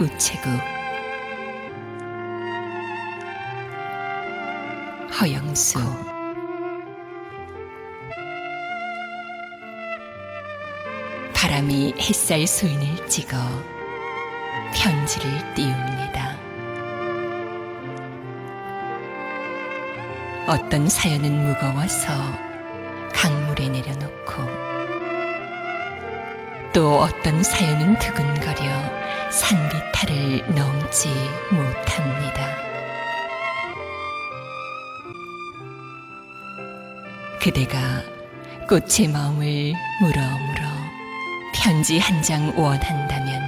우체국 허영수 바람이 햇살 소인을 찍어 편지를 띄웁니다. 어떤 사연은 무거워서 강물에 내려놓고 또 어떤 사연은 두근거려 산비탈을 넘지 못합니다. 그대가 꽃의 마음을 물어 물어 편지 한 장 원한다면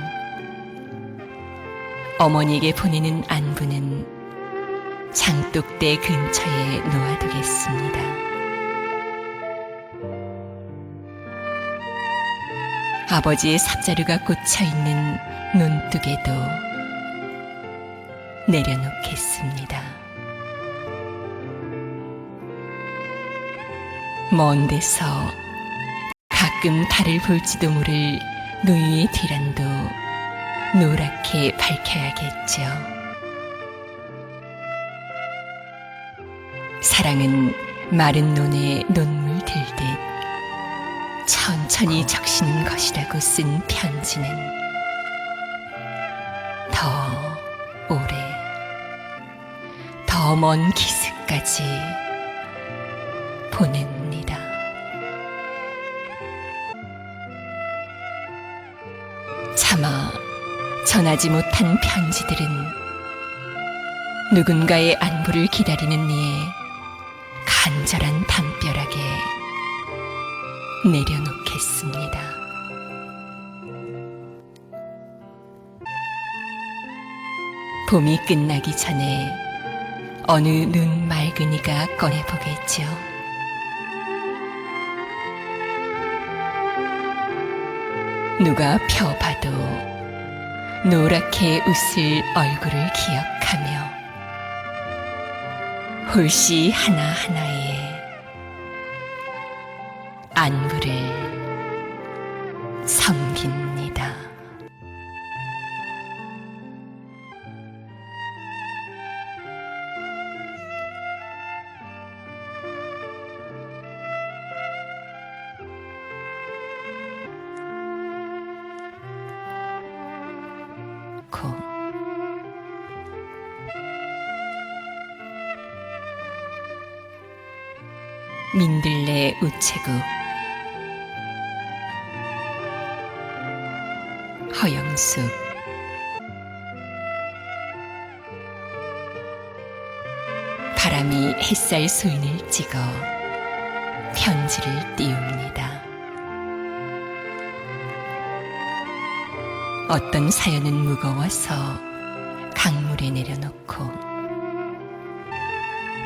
어머니에게 보내는 안부는 장독대 근처에 놓아두겠습니다. 아버지의 삽자루가 꽂혀 있는 논둑에도 내려놓겠습니다. 먼 데서 가끔 달을 볼지도 모를 노유의 뒤란도 노랗게 밝혀야겠죠. 사랑은 마른 논에 논물 천천히 적시는 것이라고 쓴 편지는 더 오래, 더 먼 기스까지 보냅니다. 차마 전하지 못한 편지들은 누군가의 안부를 기다리는 이의 간절한 담벼락에 내려놓겠습니다. 봄이 끝나기 전에 어느 눈 맑은 이가 꺼내보겠죠. 누가 펴봐도 노랗게 웃을 얼굴을 기억하며 홀씨 하나하나에 안부를 섬깁니다. 고 민들레 우체국 허영숙 바람이 햇살 소인을 찍어 편지를 띄웁니다. 어떤 사연은 무거워서 강물에 내려놓고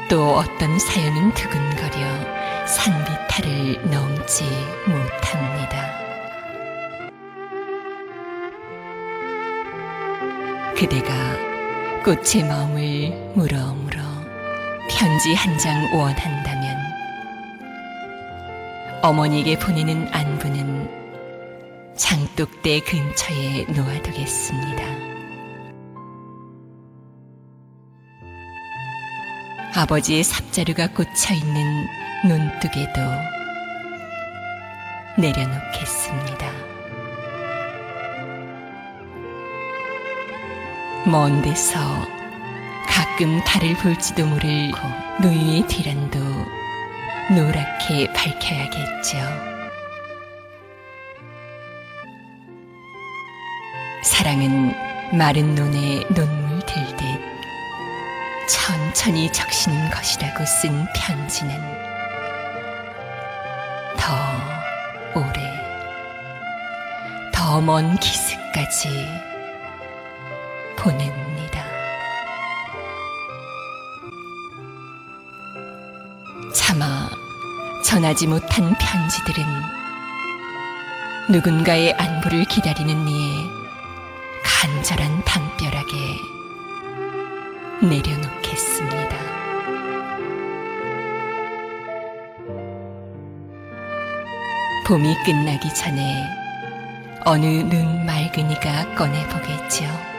또 어떤 사연은 두근거려 산비탈을 넘지 못합니다. 그대가 꽃의 마음을 물어 물어 편지 한 장 원한다면 어머니에게 보내는 안부는 장독대 근처에 놓아두겠습니다. 아버지의 삽자루가 꽂혀 있는 논둑에도 내려놓겠습니다. 먼 데서 가끔 달을 볼지도 모를 노유의 뒤란도 노랗게 밝혀야겠죠. 사랑은 마른 논에 논물 들듯 천천히 적시는 것이라고 쓴 편지는 더 오래, 더 먼 기스까지 보냅니다. 차마 전하지 못한 편지들은 누군가의 안부를 기다리는 이의 간절한 담벼락에 내려놓겠습니다. 봄이 끝나기 전에 어느 눈 맑은 이가 꺼내보겠죠.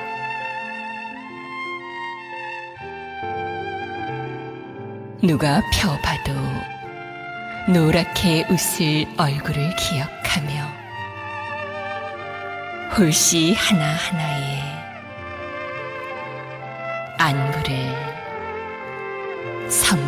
누가 펴봐도 노랗게 웃을 얼굴을 기억하며 홀씨 하나하나에 안부를 섬깁니다.